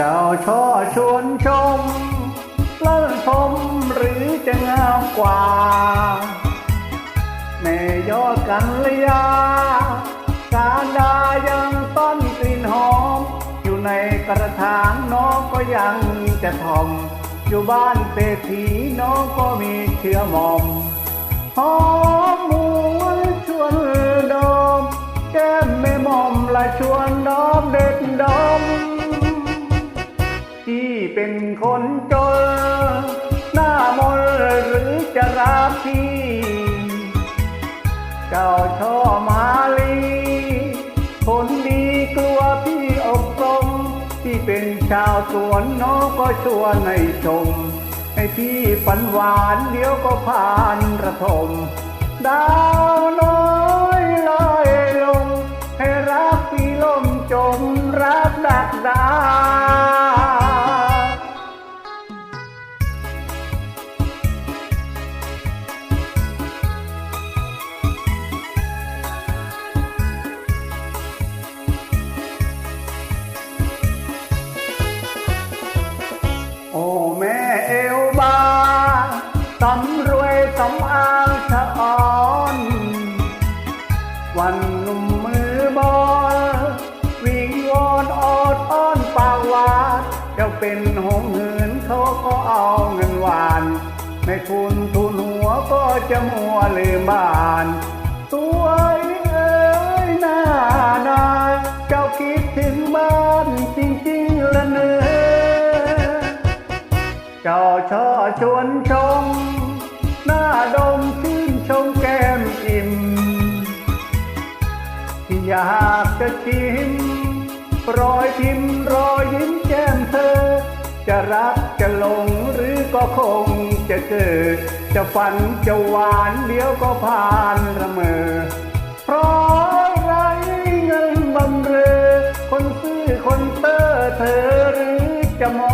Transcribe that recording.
จ้าช่อชวนชมเลิศชมหรือจะงามกว่าแม่ยอดกันลยา การดายังต้นกลิ่นหอม อยู่ในกระถางน้องก็ยังจะทอม อยู่บ้านเศรษฐีน้องก็มีเชื้อหมอมหอม คนจน หน้ามนหรือจะรักพี่ เจ้าช่อมาลีคนดีกลัวพี่อกรมที่เป็นชาวสวนน้องก็ชวนให้ชม ให้พี่ฝันหวานเดี๋ยวก็ผ่านระทม ดาวน้อย สำรวยสำอางชะอ่อน วันหนุ่มมือบอลวิงวอนออดอ้อนปากหวานเจ้าเป็นหงเหินเขาก็เอาเงินหวาน ไม่ทุนทุนหัวก็จะมัวลืมบ้าน จ้อช่อชวนชงหน้าดมชื่นชมแก้มอิ่ม ที่อยากจะชิมรอยทิมรอยยิ้มแก้มเธอ จะรักจะหลงหรือก็คงจะเจอจะฝันจะหวานเดี๋ยวก็ผ่านละเมอเพราะไรเงินบำเรอคนซื้อคนเตอร์เธอหรือจะมอง